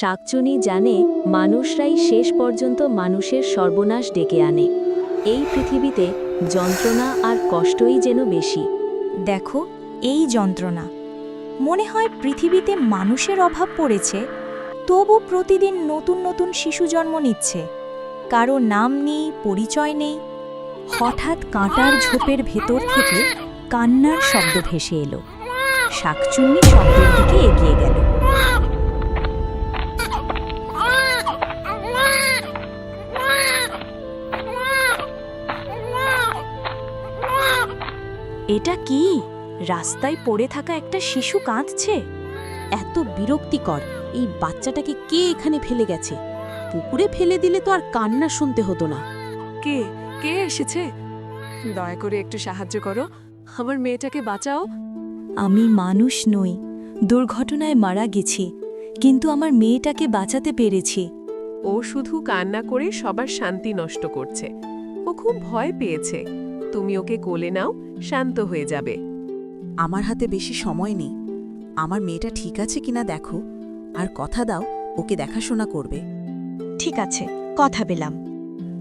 শাকচুনি জানে, মানুষরাই শেষ পর্যন্ত মানুষের সর্বনাশ ডেকে আনে। এই পৃথিবীতে যন্ত্রণা আর কষ্টই যেন বেশি। দেখো, এই যন্ত্রণা। মনে হয় পৃথিবীতে মানুষের অভাব পড়েছে, তবু প্রতিদিন নতুন নতুন শিশু জন্ম নিচ্ছে। কারও নাম নেই, পরিচয় নেই। হঠাৎ কাঁটার ঝোপের ভেতর থেকে কান্নার শব্দ ভেসে এলো। শাকচুন্নি শব্দের দিকে এগিয়ে গেল। এটা কি? রাস্তায় পড়ে থাকা একটা শিশু কাঁদছে। এত বিরক্তিকর। এই বাচ্চাটাকে কে এখানে ফেলে গেছে? পুকুরে ফেলে দিলে তো আর কান্না শুনতে হতো না। কে? কে এসেছে? দয়া করে একটু সাহায্য করো। আমার মেয়েটাকে বাঁচাও। আমি মানুষ নই। দুর্ঘটনায় মারা গেছি। কিন্তু আমার মেয়েটাকে বাঁচাতে পেরেছি। ও শুধু কান্না করে সবার শান্তি নষ্ট করছে। ও খুব ভয় পেয়েছে। তুমি ওকে কোলে নাও। শান্ত হয়ে যাবে। আমার হাতে বেশি সময় নেই। আমার মেয়েটা ঠিক আছে কিনা দেখো। আর কথা দাও ওকে দেখাশোনা করবে। ঠিক আছে কথা পেলাম।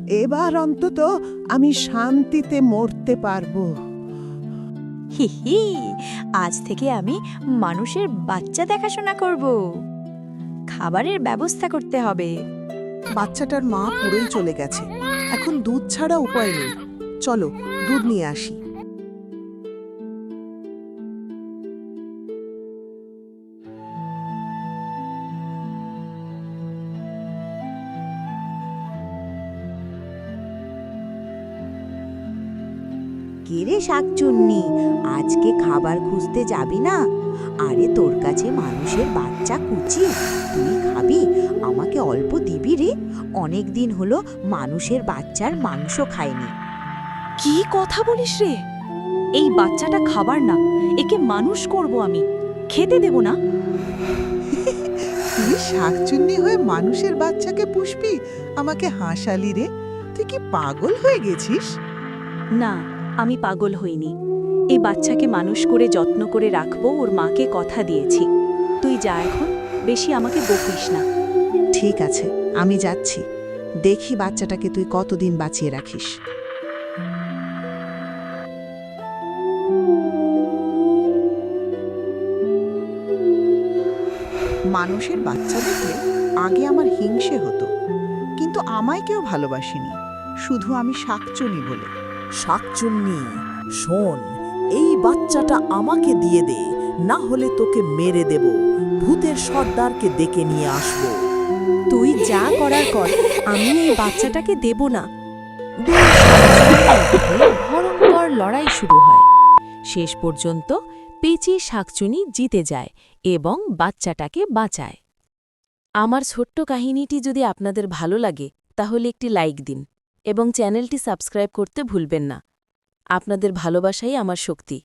এবার অন্তত আমি শান্তিতে মরতে পারব। হি হি আজ থেকে আমি মানুষের বাচ্চা দেখাশোনা করব। খাবারের ব্যবস্থা করতে হবে। বাচ্চাটার মা পুরোই চলে গেছে। এখন দুধ ছাড়া উপায় নেই। চলো দুধ নিয়ে আসি। কিরে শাকচুন্নি? আজকে খাবার খুঁজতে যাবি না? আরে তোর কাছে মানুষের বাচ্চা কুচি। তুই খাবি? আমাকে অল্প দিবি রে। অনেক দিন হলো মানুষের বাচ্চার মাংস খাইনি। কি কথা বলিস রে? এই বাচ্চাটা খাবার না একে মানুষ করব আমি। খেতে দেব না। তুই শাকচুন্নি হয়ে মানুষের বাচ্চাকে পুষবি? আমাকে হাসালি রে। তুই কি পাগল হয়ে গেছিস? না আমি পাগল হইনি। এই বাচ্চাকে মানুষ করে যত্ন করে রাখব, ওর মাকে কথা দিয়েছি। তুই যা এখন, বেশি আমাকে বকিস না। ঠিক আছে, আমি যাচ্ছি। দেখি বাচ্চাটাকে তুই কতদিন বাঁচিয়ে রাখিস। মানুষের বাচ্চা দেখলে আগে আমার হিংসে হতো, কিন্তু আমায় কেউ ভালোবাসেনি। শুধু আমি শাকচুনি বলে। শাকচুন্নি, শোন, এই বাচ্চাটা আমাকে দিয়ে দে, না হলে তোকে মেরে দেব। ভূতের সর্দারকে ডেকে নিয়ে আসব। তুই যা করার কর, আমি এই বাচ্চাটাকে দেব না। ভয়ঙ্কর লড়াই শুরু হয়। শেষ পর্যন্ত পেঁচি শাকচুনি জিতে যায় এবং বাচ্চাটাকে বাঁচায়। আমার ছোট্ট কাহিনীটি যদি আপনাদের ভালো লাগে, তাহলে একটি লাইক দিন। এবং চ্যানেলটি সাবস্ক্রাইব করতে ভুলবেন না। আপনাদের ভালোবাসাই আমার শক্তি।